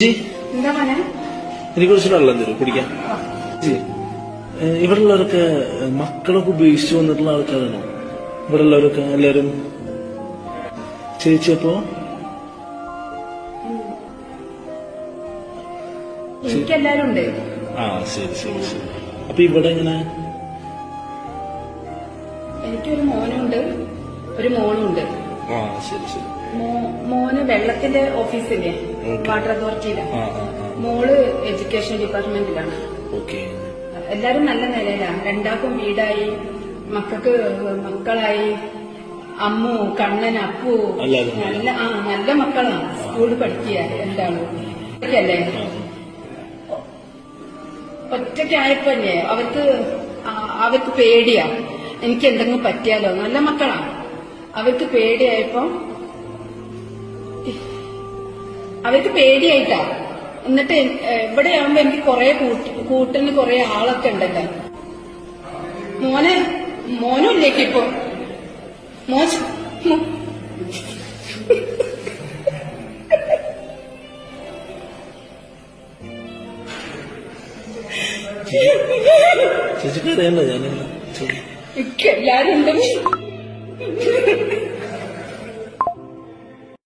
എനിക്ക് കുറച്ച് വെള്ളം തരൂ കുടിക്കാൻ ഇവിടെ ഉള്ളവരൊക്കെ മക്കളൊക്കെ ഉപേക്ഷിച്ചു വന്നിട്ടുള്ള ആൾക്കാരാണോ? ഇവിടെ ഉള്ളവരൊക്കെ എല്ലാരും ചേച്ചി അപ്പോ ആ ശരി ശരി ശരി. അപ്പൊ ഇവിടെ എങ്ങനെ? എനിക്കൊരു മോനുണ്ട്. ഒരു മോളുണ്ട്. ആ ശരി ശരി. മോന് വെള്ളത്തിന്റെ ഓഫീസില്ലേ. വാട്ടർ അതോറിറ്റിയിലെ. ആ ആ മോൾ എഡ്യൂക്കേഷൻ ഡിപ്പാർട്ട്മെന്റിലാണ്. ഓക്കെ. എല്ലാരും നല്ല നിലയിലാണ് രണ്ടാക്കും വീടായി മക്കൾക്ക് മക്കളായി അമ്മു കണ്ണൻ അപ്പു നല്ല ആ നല്ല മക്കളാണ് സ്കൂളിൽ പഠിക്കുക എന്താണ് അല്ലേ ഒറ്റയ്ക്കായപ്പോല്ലേ അവർക്ക് അവർക്ക് പേടിയാ. എനിക്ക് എന്തെങ്കിലും പറ്റിയാലോ? നല്ല മക്കളാണ് അവർക്ക് പേടിയായപ്പോ അവർക്ക് പേടിയായിട്ടാ. എന്നിട്ട് ഇവിടെ ആവുമ്പോ എനിക്ക് കുറെ കൂട്ടിന് കുറെ ആളൊക്കെ ഉണ്ടല്ലോ. മോനെ മോനും ഇല്ലേക്ക് ഇപ്പൊ? മോൻ ചേച്ചിക്ക് അറിയണ്ട ഞാൻ എല്ലാരും ഉണ്ട്?